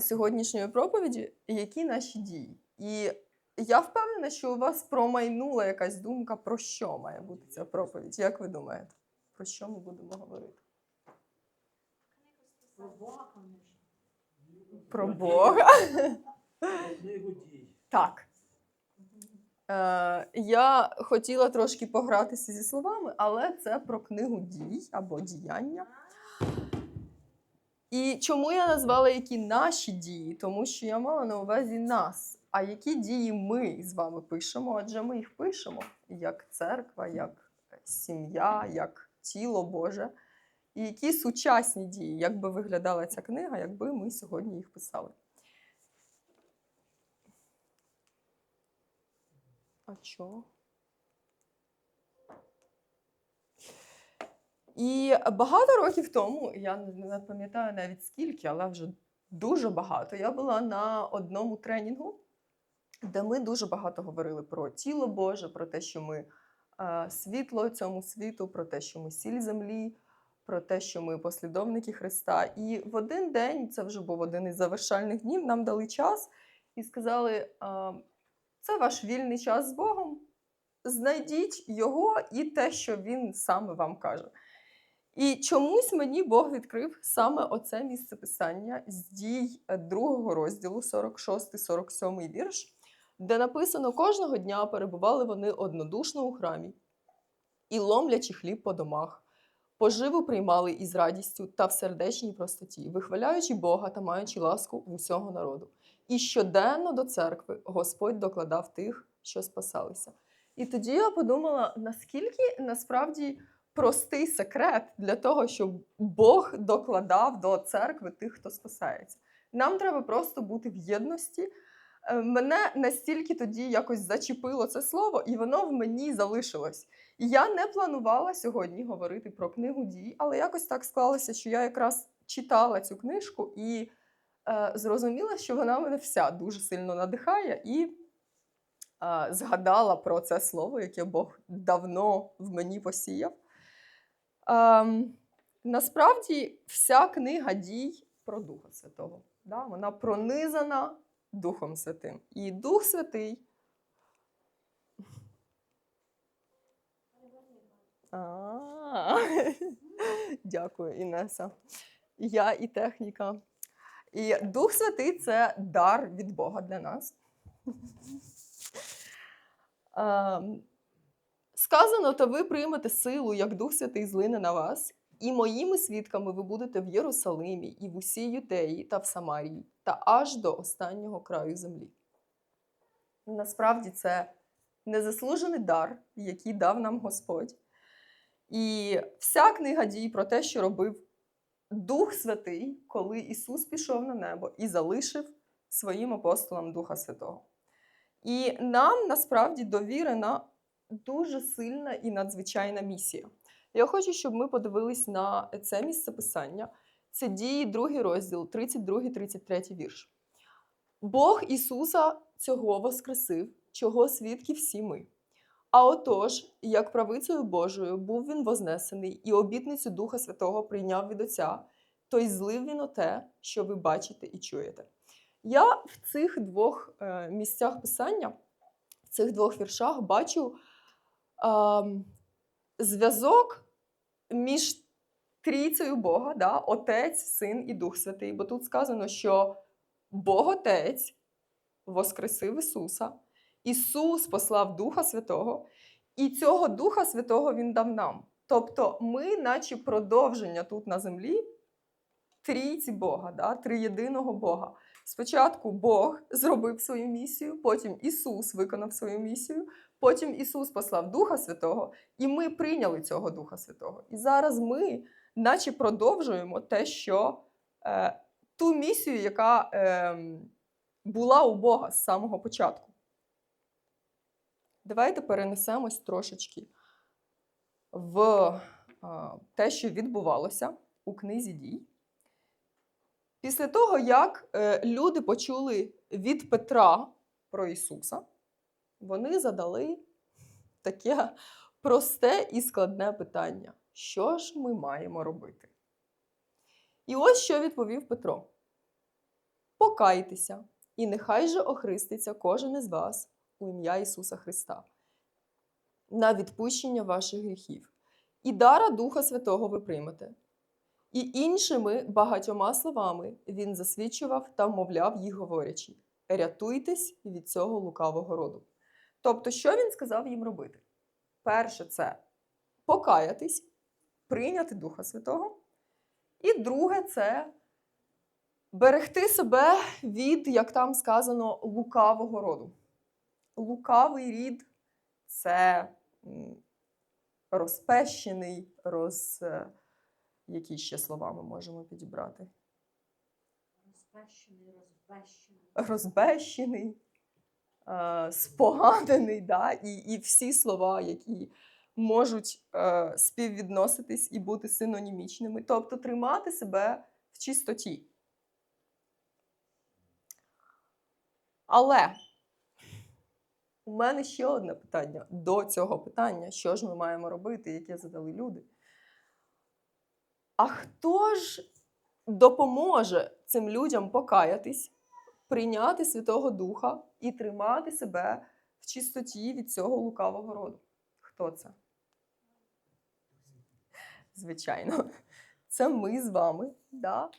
сьогоднішньої проповіді, які наші дії. І я впевнена, що у вас промайнула якась думка, про що має бути ця проповідь. Як ви думаєте, про що ми будемо говорити? Про Бога, конечно. Про Бога. Так. Е, я хотіла трошки погратися зі словами, але це про книгу дій або діяння. І чому я назвала які наші дії? Тому що я мала на увазі нас. А які дії ми з вами пишемо? Адже ми їх пишемо як церква, як сім'я, як тіло Боже. І які сучасні дії, як би виглядала ця книга, якби ми сьогодні їх писали. А чого? І багато років тому, я не пам'ятаю навіть скільки, але вже дуже багато. Я була на одному тренінгу, де ми дуже багато говорили про тіло Боже, про те, що ми е, світло цьому світу, про те, що ми сіль землі, про те, що ми послідовники Христа. І в один день, це вже був один із завершальних днів, нам дали час і сказали: е, це ваш вільний час з Богом. Знайдіть його і те, що він саме вам каже. І чомусь мені Бог відкрив саме оце місце писання з дій е, другого розділу, 46-47 вірш, де написано: кожного дня перебували вони однодушно у храмі і ломлячи хліб по домах, поживу приймали із радістю та в сердечній простоті, вихваляючи Бога та маючи ласку в усього народу. І щоденно до церкви Господь докладав тих, що спасалися. І тоді я подумала, наскільки насправді простий секрет для того, щоб Бог докладав до церкви тих, хто спасається. Нам треба просто бути в єдності. Е, Мене настільки тоді якось зачепило це слово, і воно в мені залишилось. І я не планувала сьогодні говорити про книгу дій, але якось так склалося, що я якраз читала цю книжку і е, зрозуміла, що вона мене вся дуже сильно надихає, і е, згадала про це слово, яке Бог давно в мені посіяв. Ем, насправді, вся книга дій про Духа Святого. Да? Вона пронизана Духом Святим. І Дух Святий. Дякую, Інеса. Я і техніка. І Дух Святий це дар від Бога для нас. Сказано, то ви приймете силу, як Дух Святий злине на вас, і моїми свідками ви будете в Єрусалимі, і в усій Юдеї та в Самарії, та аж до останнього краю землі. Насправді це незаслужений дар, який дав нам Господь. І вся книга дій про те, що робив Дух Святий, коли Ісус пішов на небо і залишив своїм апостолам Духа Святого. І нам насправді довірена дуже сильна і надзвичайна місія. Я хочу, щоб ми подивились на це місце писання. Це дії, другий розділ, 32-33 вірш. Бог Ісуса цього воскресив, чого свідки всі ми. А отож, як правицею Божою був він вознесений і обітницю Духа Святого прийняв від Отця, то й злив він оте, що ви бачите і чуєте. Я в цих двох е, місцях писання, в цих двох віршах бачу зв'язок між трійцею Бога, да, Отець, Син і Дух Святий. Бо тут сказано, що Бог Отець воскресив Ісуса, Ісус послав Духа Святого, і цього Духа Святого Він дав нам. Тобто ми, наче продовження тут на землі, трійці Бога, да, триєдиного Бога. Спочатку Бог зробив свою місію, потім Ісус виконав свою місію, потім Ісус послав Духа Святого, і ми прийняли цього Духа Святого. І зараз ми, наче продовжуємо те, що е, ту місію, яка е, була у Бога з самого початку. Давайте перенесемось трошечки в е, те, що відбувалося у книзі дій. Після того, як е, люди почули від Петра про Ісуса, вони задали таке просте і складне питання: що ж ми маємо робити? І ось що відповів Петро. Покайтеся, і нехай же охриститься кожен із вас у ім'я Ісуса Христа на відпущення ваших гріхів. І дара Духа Святого ви приймете. І іншими багатьома словами він засвідчував та вмовляв їх, говорячи: рятуйтесь від цього лукавого роду. Тобто, що він сказав їм робити? Перше, це покаятись, прийняти Духа Святого. І друге, це берегти себе від, як там сказано, лукавого роду. Лукавий рід це розпещений, роз... е, які ще слова ми можемо підібрати? Розпещений, розбещений. Розбещений, споганений, да? і, і всі слова, які можуть е, співвідноситись і бути синонімічними, тобто тримати себе в чистоті. Але у мене ще одне питання до цього питання, що ж ми маємо робити, яке задали люди. А хто ж допоможе цим людям покаятись, прийняти Святого Духа і тримати себе в чистоті від цього лукавого роду? Хто це? Звичайно, це ми з вами. Да?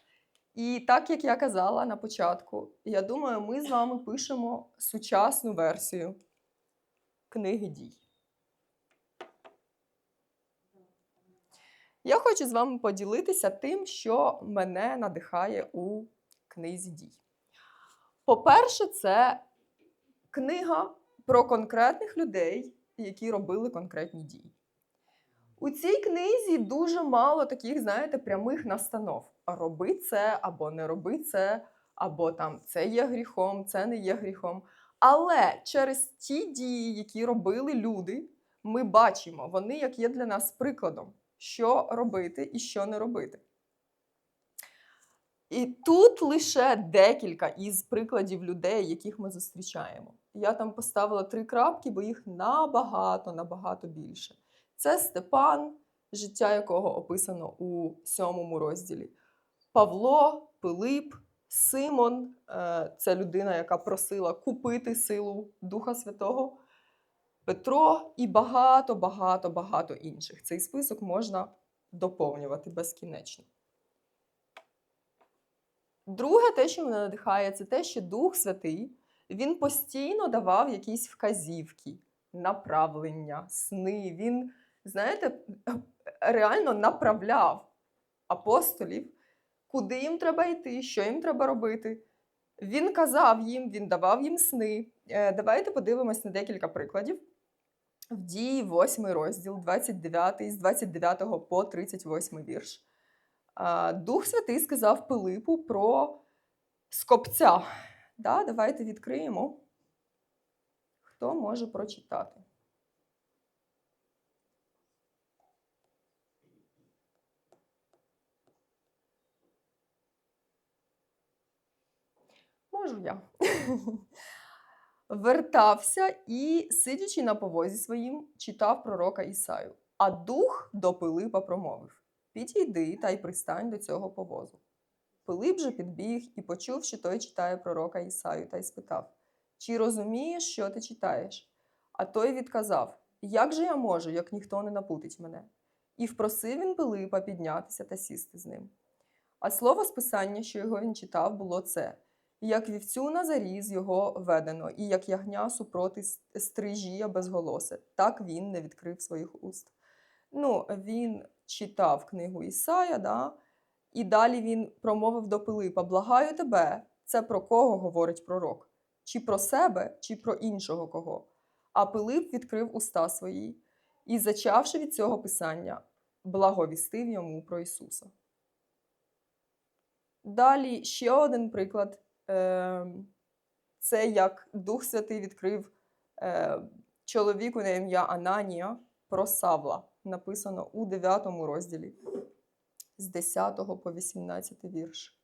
І так як я казала на початку, я думаю, ми з вами пишемо сучасну версію книги дій. Я хочу з вами поділитися тим, що мене надихає у книзі дій. По-перше, це книга про конкретних людей, які робили конкретні дії. У цій книзі дуже мало таких, знаєте, прямих настанов. Роби це або не роби це, або там це є гріхом, це не є гріхом. Але через ті дії, які робили люди, ми бачимо, вони як є для нас прикладом, що робити і що не робити. І тут лише декілька із прикладів людей, яких ми зустрічаємо. Я там поставила три крапки, бо їх набагато, набагато більше. Це Степан, життя якого описано у сьомому розділі. Павло, Пилип, Симон е, це людина, яка просила купити силу Духа Святого, Петро і багато, багато, багато інших. Цей список можна доповнювати безкінечно. Друге, те, що мене надихає, це те, що Дух Святий він постійно давав якісь вказівки, направлення, сни. Він, знаєте, реально направляв апостолів, куди їм треба йти, що їм треба робити. Він казав їм, він давав їм сни. Е, Давайте подивимось на декілька прикладів. В дії 8 розділ, 29, з 29 по 38 вірш. Дух Святий сказав Пилипу про скопця. Да, давайте відкриємо. Хто може прочитати? Можу я. Вертався і, сидячи на повозі своїм, читав пророка Ісаю. А дух до Пилипа промовив: Підійди та й пристань до цього повозу. Пилип же підбіг і почув, що той читає пророка Ісаю, та й спитав: Чи розумієш, що ти читаєш? А той відказав: Як же я можу, як ніхто не напутить мене? І впросив він Пилипа піднятися та сісти з ним. А слово з писання, що його він читав, було це: як вівцю на заріз його ведено, і як ягня супроти стрижія безголосе, так він не відкрив своїх уст. Ну, він читав книгу Ісая, да? і далі він промовив до Пилипа: Благаю тебе, це про кого говорить пророк? Чи про себе, чи про іншого кого? А Пилип відкрив уста свої і, зачавши від цього писання, благовістив йому про Ісуса. Далі ще один приклад. Ем, Це як Дух Святий відкрив е, чоловіку на ім'я Ананія про Савла, написано у 9 розділі з 10 по 18 вірш.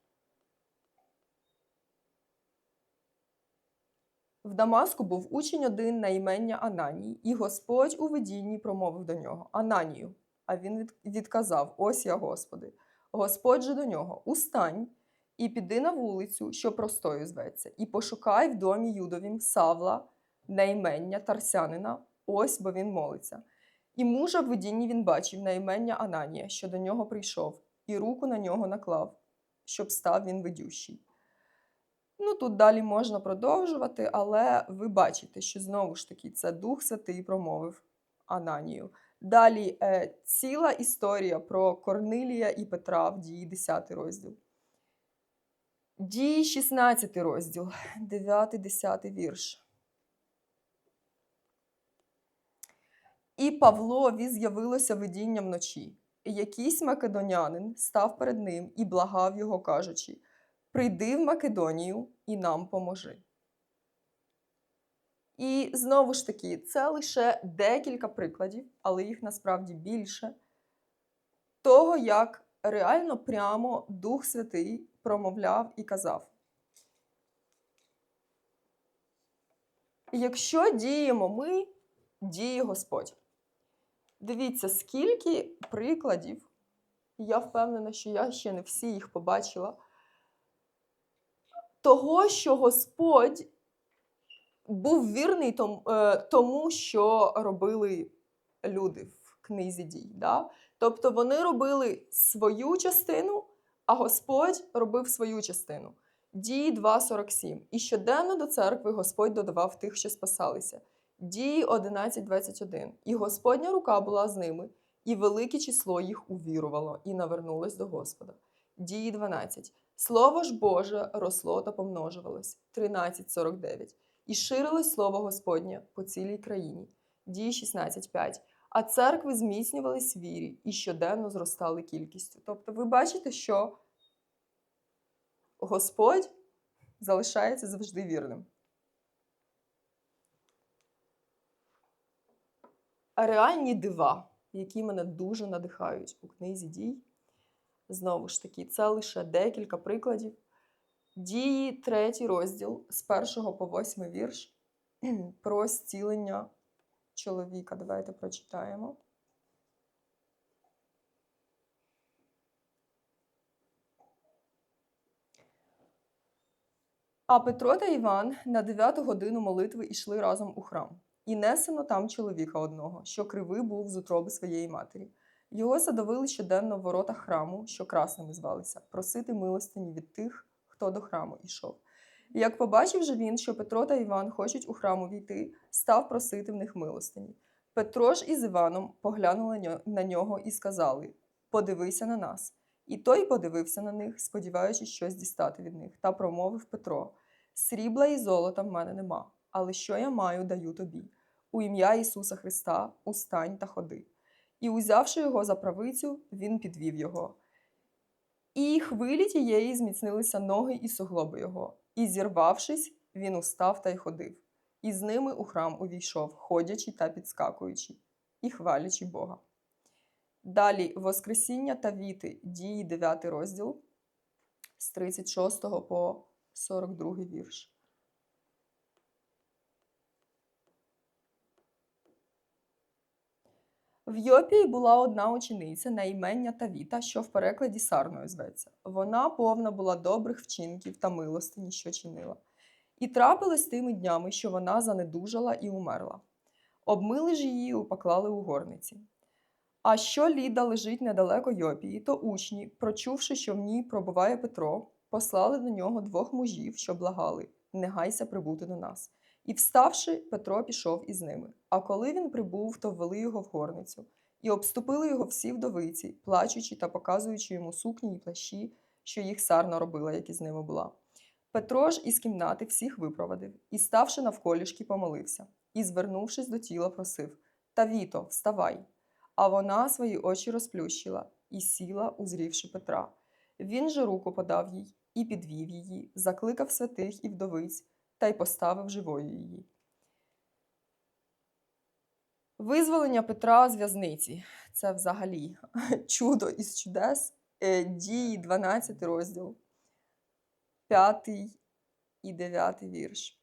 В Дамаску був учень один на імення Ананій, і Господь у видінні промовив до нього Ананію. А він відказав: Ось я, Господи. Господь же до нього: Устань І піди на вулицю, що простою зветься, і пошукай в домі Юдовім Савла, наймення Тарсянина, ось бо він молиться. І мужа в видінні він бачив на імення Ананія, що до нього прийшов, і руку на нього наклав, щоб став він видющий. Ну, тут далі можна продовжувати, але ви бачите, що знову ж таки це Дух Святий промовив Ананію. Далі е, ціла історія про Корнилія і Петра в дії 10 розділ. Дії 16 розділ, 9-10 вірш. І Павлові з'явилося видіння вночі. Якийсь македонянин став перед ним і благав його, кажучи: Прийди в Македонію і нам поможи. І знову ж таки, це лише декілька прикладів, але їх насправді більше того, як реально прямо Дух Святий промовляв і казав. Якщо діємо ми, діє Господь. Дивіться, скільки прикладів, я впевнена, що я ще не всі їх побачила, того, що Господь був вірний е, тому, що робили люди в книзі дій. Да? Тобто вони робили свою частину, а Господь робив свою частину. Дії 2.47. І щоденно до церкви Господь додавав тих, що спасалися. Дії 11.21. І Господня рука була з ними, і велике число їх увірувало і навернулось до Господа. Дії 12. Слово ж Боже росло та помножувалось. 13.49. І ширилось слово Господнє по цілій країні. Дії 16.5. А церкви зміцнювались в вірі і щоденно зростали кількістю. Тобто, ви бачите, що Господь залишається завжди вірним. Реальні дива, які мене дуже надихають у книзі дій. Знову ж таки, це лише декілька прикладів. Дії, третій розділ з першого по восьмий вірш про зцілення чоловіка. Давайте прочитаємо. А Петро та Іван на дев'яту годину молитви йшли разом у храм. І несено там чоловіка одного, що кривий був з утроби своєї матері. Його садовили щоденно в воротах храму, що красними звалися, просити милостині від тих, хто до храму йшов. І як побачив же він, що Петро та Іван хочуть у храму війти, став просити в них милостині. Петро ж із Іваном поглянули на нього і сказали: Подивися на нас. І той подивився на них, сподіваючись щось дістати від них, та промовив Петро: Срібла і золота в мене нема, але що я маю, даю тобі. У ім'я Ісуса Христа устань та ходи. І, узявши його за правицю, він підвів його. І хвилі тієї зміцнилися ноги і суглоби його. І, зірвавшись, він устав та й ходив. І з ними у храм увійшов, ходячи та підскакуючи, і хвалячи Бога. Далі Воскресіння та віти, дії 9 розділ з 36 по 42 вірш. В Йопії була одна учениця на імення Тавіта, що в перекладі сарною зветься. Вона повна була добрих вчинків та милостині, що чинила. І трапилось тими днями, що вона занедужала і умерла. Обмили ж її і упаклали у горниці. А що Ліда лежить недалеко Йопії, то учні, прочувши, що в ній пробуває Петро, послали до нього двох мужів, що благали не гайся прибути до нас. І вставши, Петро пішов із ними. А коли він прибув, то ввели його в горницю, і обступили його всі вдовиці, плачучи та показуючи йому сукні й плащі, що їх сарна робила, як із ними була. Петро ж із кімнати всіх випровадив, і, ставши навколішки, помолився, і, звернувшись до тіла, просив Тавіто, вставай. А вона свої очі розплющила і сіла, узрівши Петра. Він же руку подав їй і підвів її, закликав святих і вдовиць та й поставив живою її. Визволення Петра з в'язниці це взагалі чудо із чудес. Е, Дії 12 розділ, 5 і 9 вірш.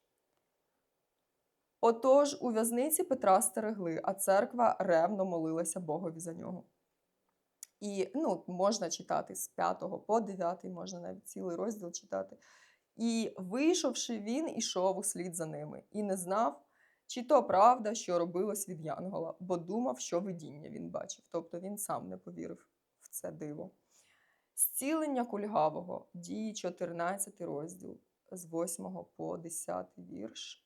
Отож у в'язниці Петра стерегли, а церква ревно молилася Богові за нього. І ну, можна читати з 5 по 9, можна навіть цілий розділ читати. І вийшовши, він ішов услід за ними і не знав, чи то правда, що робилось від Янгола, бо думав, що видіння він бачив. Тобто він сам не повірив в це диво. Зцілення кульгавого, дії 14 розділ з 8 по 10 вірш.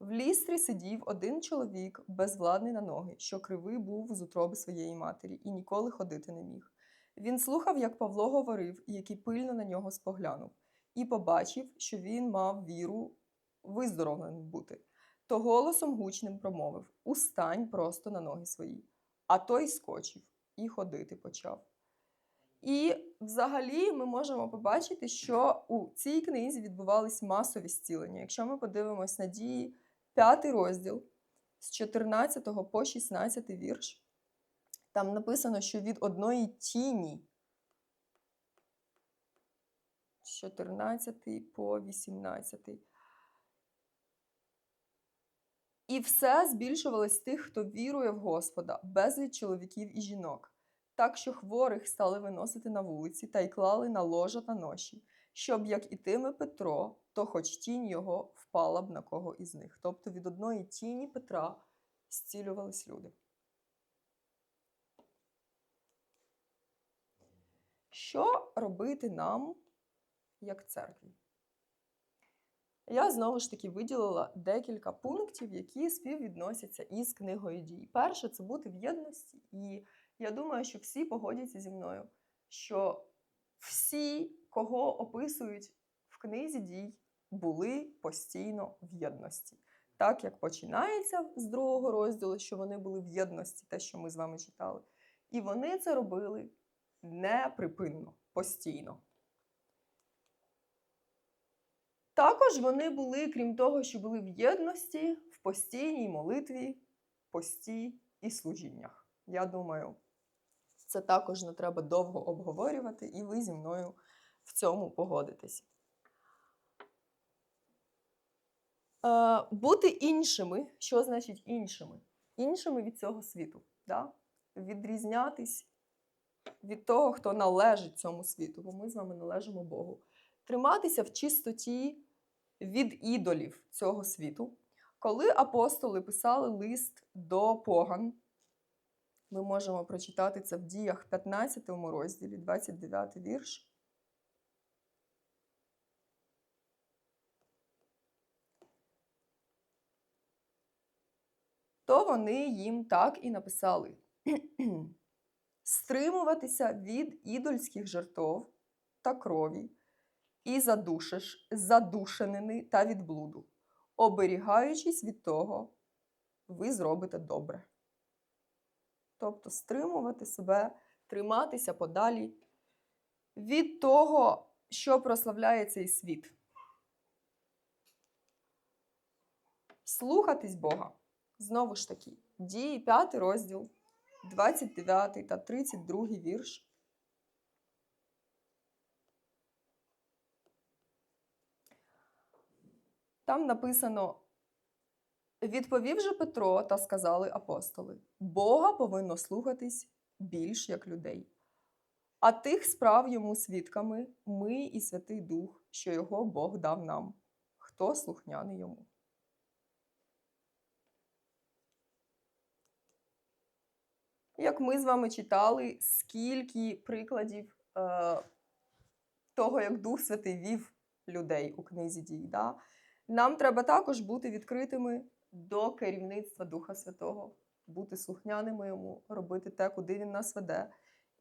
В лістрі сидів один чоловік, безвладний на ноги, що кривий був з утроби своєї матері і ніколи ходити не міг. Він слухав, як Павло говорив, який пильно на нього споглянув, і побачив, що він мав віру виздоровленим бути. То голосом гучним промовив: Устань просто на ноги свої. А той скочив і ходити почав. І взагалі ми можемо побачити, що у цій книзі відбувались масові зцілення. Якщо ми подивимось на дії, п'ятий розділ з 14 по 16 вірш, там написано, що від одної тіні з 14 по 18. І все збільшувалось тих, хто вірує в Господа, безліч чоловіків і жінок, так що хворих стали виносити на вулиці та й клали на ложа та ноші, щоб як ітиме Петро, то хоч тінь його впала б на кого із них. Тобто від одної тіні Петра зцілювались люди. Що робити нам як церкві? Я знову ж таки виділила декілька пунктів, які співвідносяться із книгою дій. Перше це бути в єдності, і я думаю, що всі погодяться зі мною, що всі, кого описують в книзі дій, були постійно в єдності. Так як починається з другого розділу, що вони були в єдності, те, що ми з вами читали. І вони це робили неприпинно, постійно. Також вони були, крім того, що були в єдності, в постійній молитві, пості і служіннях. Я думаю, це також не треба довго обговорювати, і ви зі мною в цьому погодитесь. Е, бути іншими, що значить іншими? Іншими від цього світу. Да? Відрізнятись від того, хто належить цьому світу, бо ми з вами належимо Богу. Триматися в чистоті від ідолів цього світу. Коли апостоли писали лист до поган, ми можемо прочитати це в діях 15 розділі, 29 вірш. То вони їм так і написали: стримуватися від ідольських жертов та крові і задушиш, задушенини та від блуду. Оберігаючись від того, ви зробите добре. Тобто стримувати себе, триматися подалі від того, що прославляє цей світ. Слухатись Бога. Знову ж таки, дії 5 розділ, 29 та 32 вірш. Там написано: відповів же Петро та сказали апостоли: Бога повинно слухатись більш як людей. А тих справ йому свідками ми і Святий Дух, що його Бог дав нам, хто слухняний йому. Як ми з вами читали, скільки прикладів е, того, як Дух Святий вів людей у книзі дій. Да? Нам треба також бути відкритими до керівництва Духа Святого, бути слухняними йому, робити те, куди він нас веде,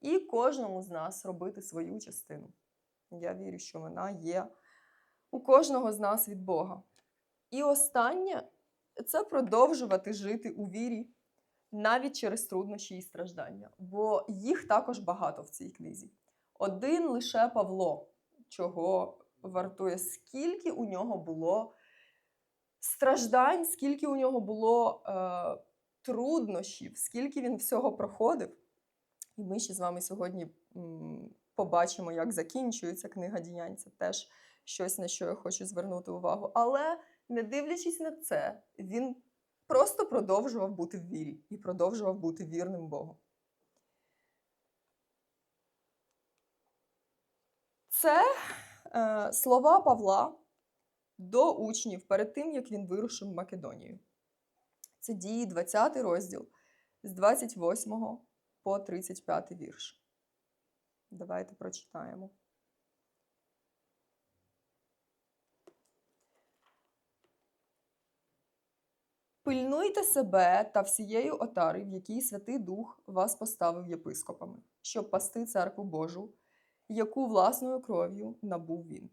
і кожному з нас робити свою частину. Я вірю, що вона є у кожного з нас від Бога. І останнє це продовжувати жити у вірі навіть через труднощі і страждання, бо їх також багато в цій книзі. Один лише Павло, чого вартує, скільки у нього було страждань, скільки у нього було е, труднощів, скільки він всього проходив. І ми ще з вами сьогодні м, побачимо, як закінчується книга діянь. Це теж щось, на що я хочу звернути увагу. Але не дивлячись на це, він просто продовжував бути в вірі і продовжував бути вірним Богу. Це е, слова Павла до учнів перед тим, як він вирушив в Македонію. Це дії 20 розділ з 28 по 35 вірш. Давайте прочитаємо. Пильнуйте себе та всієї отари, в якій Святий Дух вас поставив єпископами, щоб пасти церкву Божу, яку власною кров'ю набув він.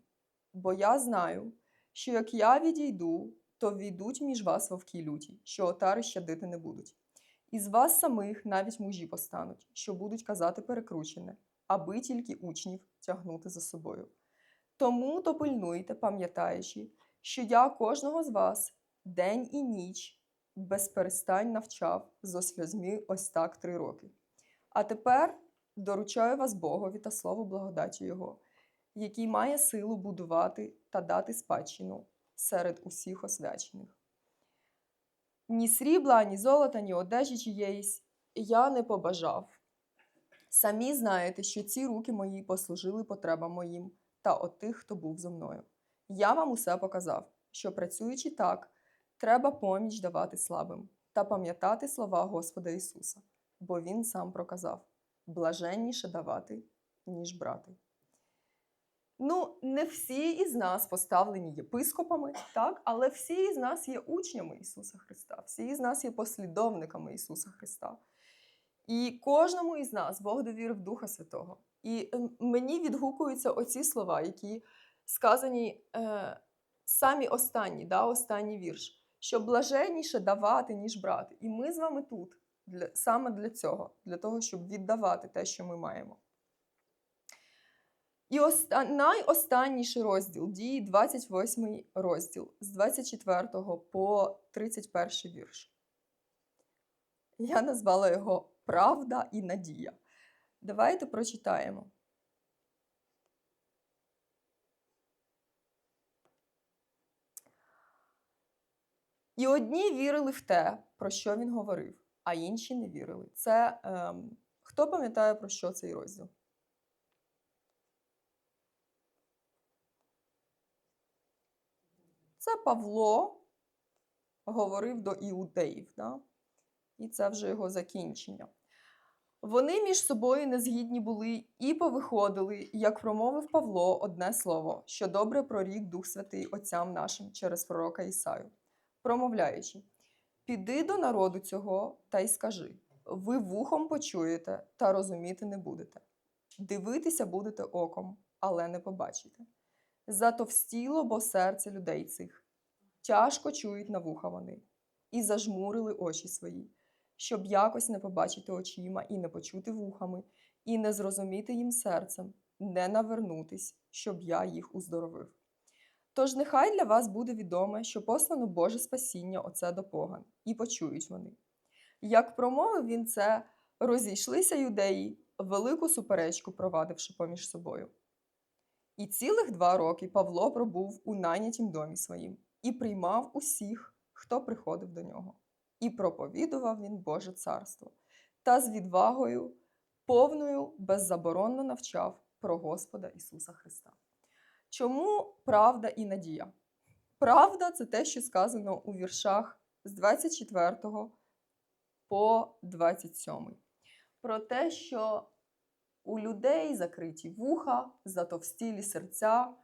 Бо я знаю, що як я відійду, то війдуть між вас вовки люті, що отари щадити не будуть. Із вас самих навіть мужі постануть, що будуть казати перекручене, аби тільки учнів тягнути за собою. Тому то пильнуйте, пам'ятаючи, що я кожного з вас день і ніч без перестань навчав зо сльозьми ось так три роки. А тепер доручаю вас Богові та слову благодаті Його, який має силу будувати та дати спадщину серед усіх освячених. Ні срібла, ні золота, ні одежі чиєїсь я не побажав. Самі знаєте, що ці руки мої послужили потребам моїм та от тих, хто був зо мною. Я вам усе показав, що працюючи так, треба поміч давати слабим та пам'ятати слова Господа Ісуса, бо Він сам проказав блаженніше давати, ніж брати. Ну, не всі із нас поставлені єпископами, так? але всі із нас є учнями Ісуса Христа, всі із нас є послідовниками Ісуса Христа. І кожному із нас Бог довірив Духа Святого. І ем, мені відгукуються оці слова, які сказані е, самі останні, да, останній вірш, що блаженніше давати, ніж брати. І ми з вами тут для, саме для цього, для того, щоб віддавати те, що ми маємо. І оста... найостанніший розділ дії 28 розділ з 24 по 31 вірш. Я назвала його Правда і надія. Давайте прочитаємо. І одні вірили в те, про що він говорив, а інші не вірили. Це ем, хто пам'ятає про що цей розділ? Це Павло говорив до іудеїв, да? і це вже його закінчення. Вони між собою незгідні були і повиходили, як промовив Павло одне слово, що добре прорік Дух Святий Отцям нашим через пророка Ісаю, промовляючи: Піди до народу цього та й скажи: ви вухом почуєте та розуміти не будете. Дивитися будете оком, але не побачите. Затовстіло, бо серце людей цих. Тяжко чують на вуха вони, і зажмурили очі свої, щоб якось не побачити очима і не почути вухами, і не зрозуміти їм серцем, не навернутись, щоб я їх уздоровив. Тож нехай для вас буде відоме, що послано Боже спасіння оце до поган, і почують вони. Як промовив він це, розійшлися юдеї, велику суперечку провадивши поміж собою. І цілих два роки Павло пробув у найнятім домі своїм і приймав усіх, хто приходив до нього, і проповідував він Боже царство, та з відвагою, повною беззаборонно навчав про Господа Ісуса Христа. Чому правда і надія? Правда це те, що сказано у віршах з 24 по 27. Про те, що у людей закриті вуха, затовстілі серця,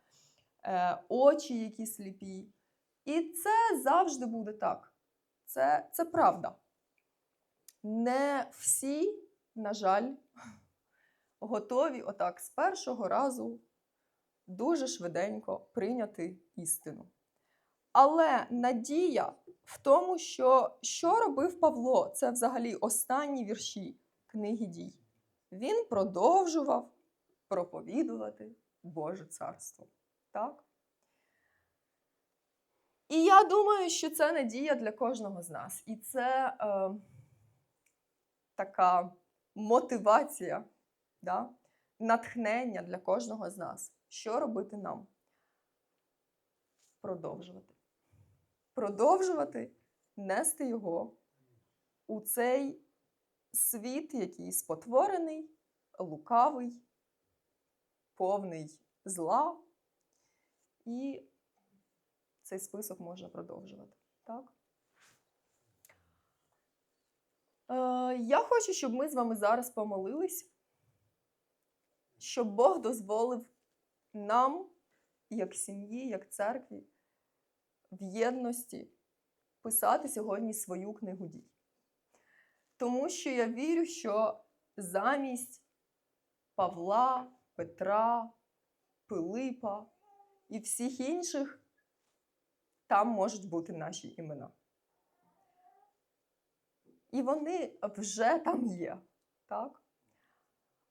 е, очі, які сліпі. І це завжди буде так. Це, це правда. Не всі, на жаль, готові отак з першого разу дуже швиденько прийняти істину. Але надія в тому, що що робив Павло, це взагалі останні вірші книги дій. Він продовжував проповідувати Боже царство. Так? І я думаю, що це надія для кожного з нас. І це е, така мотивація, да? натхнення для кожного з нас. Що робити нам? Продовжувати. Продовжувати нести його у цей світ, який спотворений, лукавий, повний зла. І цей список можна продовжувати. Так? Е, я хочу, щоб ми з вами зараз помолились, щоб Бог дозволив нам, як сім'ї, як церкві, в єдності писати сьогодні свою книгу дій. Тому що я вірю, що замість Павла, Петра, Пилипа і всіх інших там можуть бути наші імена. І вони вже там є, так?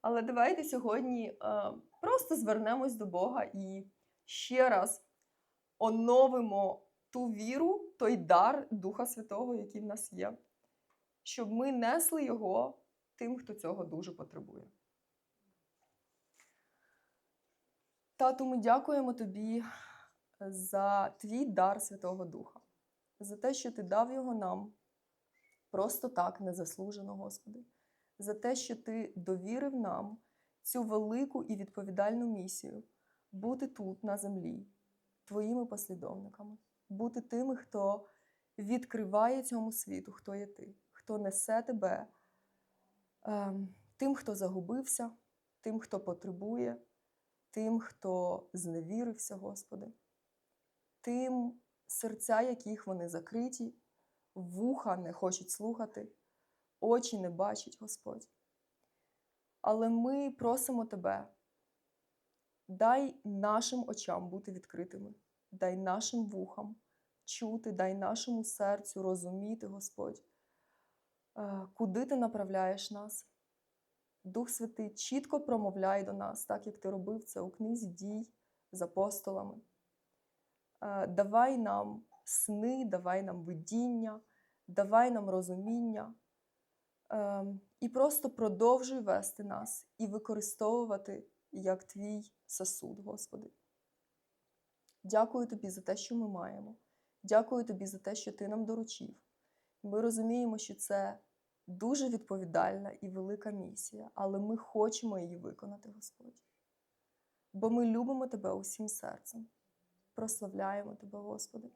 Але давайте сьогодні е, просто звернемось до Бога і ще раз оновимо ту віру, той дар Духа Святого, який в нас є, щоб ми несли його тим, хто цього дуже потребує. Тату, ми дякуємо тобі за твій дар Святого Духа, за те, що ти дав його нам просто так, незаслужено, Господи, за те, що ти довірив нам цю велику і відповідальну місію бути тут, на землі, твоїми послідовниками, бути тими, хто відкриває цьому світу, хто є ти, хто несе тебе, ем, тим, хто загубився, тим, хто потребує, тим, хто зневірився, Господи, тим, серця яких вони закриті, вуха не хочуть слухати, очі не бачать, Господь. Але ми просимо Тебе, дай нашим очам бути відкритими, дай нашим вухам чути, дай нашому серцю розуміти, Господь, е, куди ти направляєш нас. Дух Святий чітко промовляй до нас, так як ти робив це у книзі дій з апостолами. Е, Давай нам сни, давай нам видіння, давай нам розуміння. І просто продовжуй вести нас і використовувати як твій сосуд, Господи. Дякую тобі за те, що ми маємо. Дякую тобі за те, що ти нам доручив. Ми розуміємо, що це дуже відповідальна і велика місія, але ми хочемо її виконати, Господь. Бо ми любимо Тебе усім серцем, прославляємо Тебе, Господи.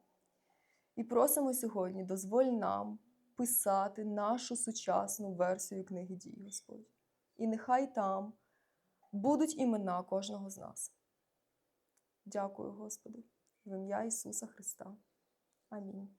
І просимо сьогодні, дозволь нам писати нашу сучасну версію книги дій, Господь. І нехай там будуть імена кожного з нас. Дякую, Господи, в ім'я Ісуса Христа. Амінь.